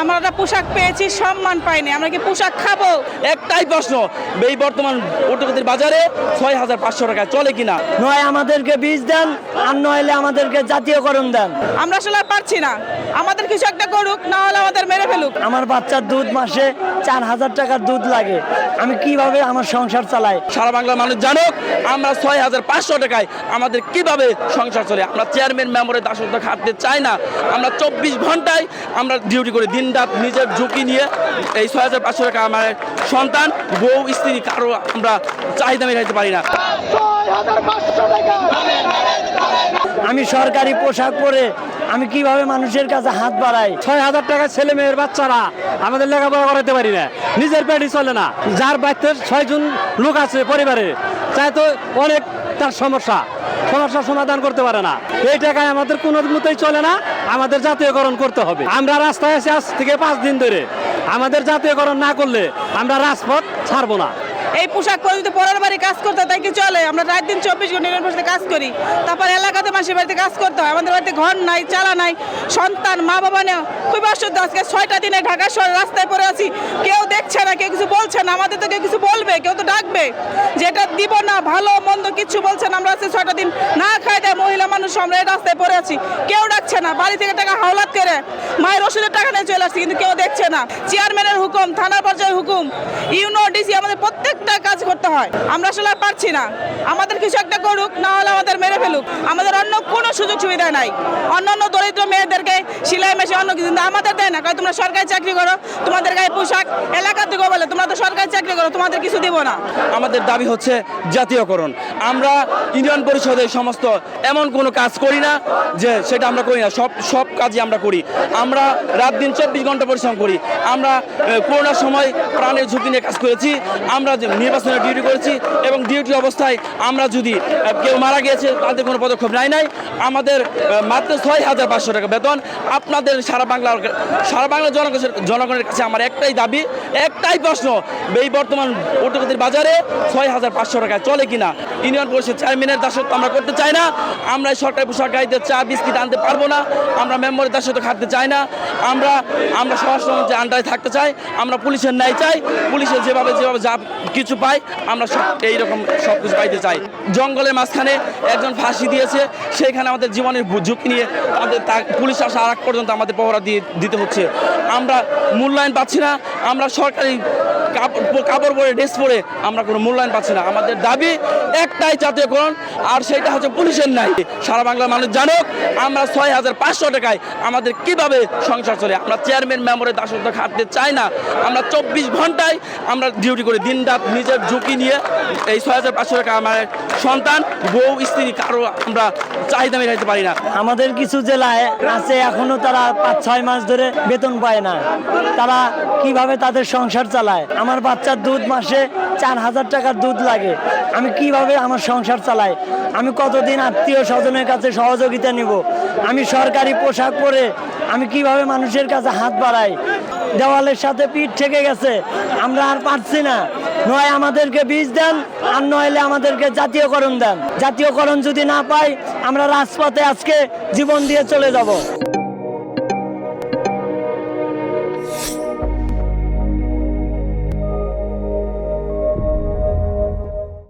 আমরা পোশাক পেয়েছি সম্মান পাইনি আমরা কি পোশাক খাব? একটাই প্রশ্ন এই বর্তমান পটুকতির বাজারে ছয় হাজার পাঁচশো টাকায় চলে কিনা? নয় আমাদেরকে বীজ দেন আর নইলে আমাদেরকে জাতীয়করণ দেন। আমরা আসলে পারছি না। আমাদের কিছু একটা করুক না হলে আমাদের মেরে ফেলুক। আমার বাচ্চার দুধ মাসে চার হাজার টাকার দুধ লাগে। আমি কীভাবে আমার সংসার চালাই? সারা বাংলার মানুষ জানুক আমরা ছয় হাজার পাঁচশো টাকায় আমাদের কীভাবে সংসার চলে? আমরা চেয়ারম্যান মেম্বারের দাসত্ব খাটতে চাই না। আমরা চব্বিশ ঘন্টায় আমরা ডিউটি করে দিন রাত নিজের ঝুঁকি নিয়ে এই ছয় হাজার পাঁচশো টাকা আমার সন্তান বউ স্ত্রী কারও আমরা চাহিদা মেটাইতে পারি না। আমি সরকারি পোশাক পরে আমি কীভাবে মানুষের কাছে হাত বাড়াই? ছয় হাজার টাকা ছেলে মেয়ের বাচ্চারা আমাদের লেখাপড়া করাতে পারি না। নিজের পেটই চলে না। যার বাড়িতে ছয়জন লোক আছে পরিবারে চাই তো অনেক তার সমস্যা। সমস্যার সমাধান করতে পারে না। এই টাকায় আমাদের কোনো মতোই চলে না। আমাদের জাতীয়করণ করতে হবে। আমরা রাস্তায় আছি আজ থেকে পাঁচ দিন ধরে। আমাদের জাতীয়করণ না করলে আমরা রাজপথ ছাড়বো না। এই পোশাক পরে যদি পরের বাড়ি কাজ করতে তাই কি চলে? আমরা রাত দিন চব্বিশ ঘণ্টা ইউনিভার্সিটিতে কাজ করি। তারপর এলাকাতে মাসের বাড়িতে কাজ করতে হয়। আমাদের বাড়িতে ঘর নাই, চালা নাই, সন্তান, মা বাবা নেই। খুব অসুবিধা আজকে ছয়টা দিনে ঢাকা শহরে রাস্তায় পড়ে আছি। কেউ দেখছে না, কেউ কিছু বলছে না। আমাদের তো কেউ কিছু বলবে, কেউ তো ডাকবে। যেটা দিব না, ভালো, মন্দ কিছু বলছে না। আমরা আজকে ছয়টা দিন না খাই দেয় মহিলা মানুষ, আমরা এই রাস্তায় পড়ে আছি। কেউ ডাকছে না। বাড়ি থেকে টাকা হাওলাত করে মায়ের ওষুধের টাকা নিয়ে চলে আসছে, কিন্তু কেউ দেখছে না। চেয়ারম্যানের হুকুম, থানার পর্যায়ের হুকুম। ইউনো, ডিসি, আমাদের প্রত্যেকটা কাজ করতে হয়। আমরা আসলে পারছি না। আমাদের কিছু একটা করুক, না হলে আমাদের মেরে ফেলুক। আমাদের অন্য কোনো সুযোগ সুবিধা নাই। অন্যান্য দরিদ্র মেয়েদেরকে সেলাই মেশিন, অন্য কিছু আমাদের দেয় না। কারণ তোমরা সরকারি চাকরি করো, তোমাদের গায়ে পোশাক, এলাকা থেকে বলে, তোমরা তো সরকারি চাকরি করো, তোমাদের কিছু দিব না। আমাদের দাবি হচ্ছে জাতীয়করণ। আমরা ইউনিয়ন পরিষদে সমস্ত এমন কোনো কাজ করি না যে সেটা আমরা করি না। সব সব কাজই আমরা করি। আমরা রাত দিন চব্বিশ ঘণ্টা পরিশ্রম করি। আমরা করোনার সময় প্রাণের ঝুঁকি নিয়ে কাজ করেছি। আমরা যে নির্বাচনে ডিউটি করেছি এবং ডিউটি অবস্থায় আমরা যদি কেউ মারা গিয়েছে, তাদের কোনো পদক্ষেপ নাই নাই। আমাদের মাত্র ছয় হাজার পাঁচশো টাকা বেতন। আপনাদের সারা বাংলার সারা বাংলার জনগণের জনগণের কাছে আমার একটাই দাবি, একটাই প্রশ্ন, এই বর্তমান পটুকতির বাজারে ছয় হাজার পাঁচশো টাকায় চলে কিনা। ইউনিয়ন পরিষদ চেয়ারম্যানের দাসত্ব আমরা করতে চাই না। আমরা সরকারি গাড়িতে চা, বিস্কিট আনতে পারব না। আমরা মেম্বারের দাসত্ব খাটতে চাই না। আমরা আমরা স্বরাষ্ট্রমন্ত্রী আন্ডারে থাকতে চাই। আমরা পুলিশের ন্যায় চাই। পুলিশের যেভাবে যেভাবে যা কিছু পাই, আমরা সব এইরকম সব কিছু পাইতে চাই। জঙ্গলের মাঝখানে একজন ফাঁসি দিয়েছে। সেইখানে আমাদের জীবনের ঝুঁকি নিয়ে তা পুলিশ আসা আর পর্যন্ত আমাদের পহরা দিয়ে দিতে হচ্ছে। আমরা মূল্যায়ন পাচ্ছি না। আমরা সরকারি কাপড় পরে, ড্রেস পরে আমরা কোনো মূল্যায়ন পাচ্ছি না। আমাদের দাবি একটাই জাতীয়করণ, আর সেটা হচ্ছে পুলিশের নাই সারা বাংলার মানুষ জানুক আমরা ছয় হাজার পাঁচশো টাকায় আমাদের কীভাবে সংসার চলে। আমরা চেয়ারম্যান মেম্বারের দাসত্ব খাটতে চাই না। আমরা চব্বিশ ঘন্টায় আমরা ডিউটি করি। দিন রাত নিজের ঝুঁকি নিয়ে এই ছয় হাজার পাঁচশো টাকা আমার সন্তান, বউ, স্ত্রী, কারও আমরা চাহিদা মেটাইতে পারি না। আমাদের কিছু জেলায় আছে, এখনও তারা পাঁচ ছয় মাস ধরে বেতন পায় না। তারা কীভাবে তাদের সংসার চালায়? আমার বাচ্চার দুধ মাসে চার হাজার টাকার দুধ লাগে। আমি কীভাবে আমার সংসার চালাই? আমি কতদিন আত্মীয় স্বজনের কাছে সহযোগিতা নিব? আমি সরকারি পোশাক পরে আমি কীভাবে মানুষের কাছে হাত বাড়াই? দেওয়ালের সাথে পিঠ ঠেকে গেছে, আমরা আর পারছি না। নয় আমাদেরকে বীজ দেন, আর নইলে আমাদেরকে জাতীয়করণ দেন। জাতীয়করণ যদি না পাই, আমরা রাজপথে আজকে জীবন দিয়ে চলে যাব।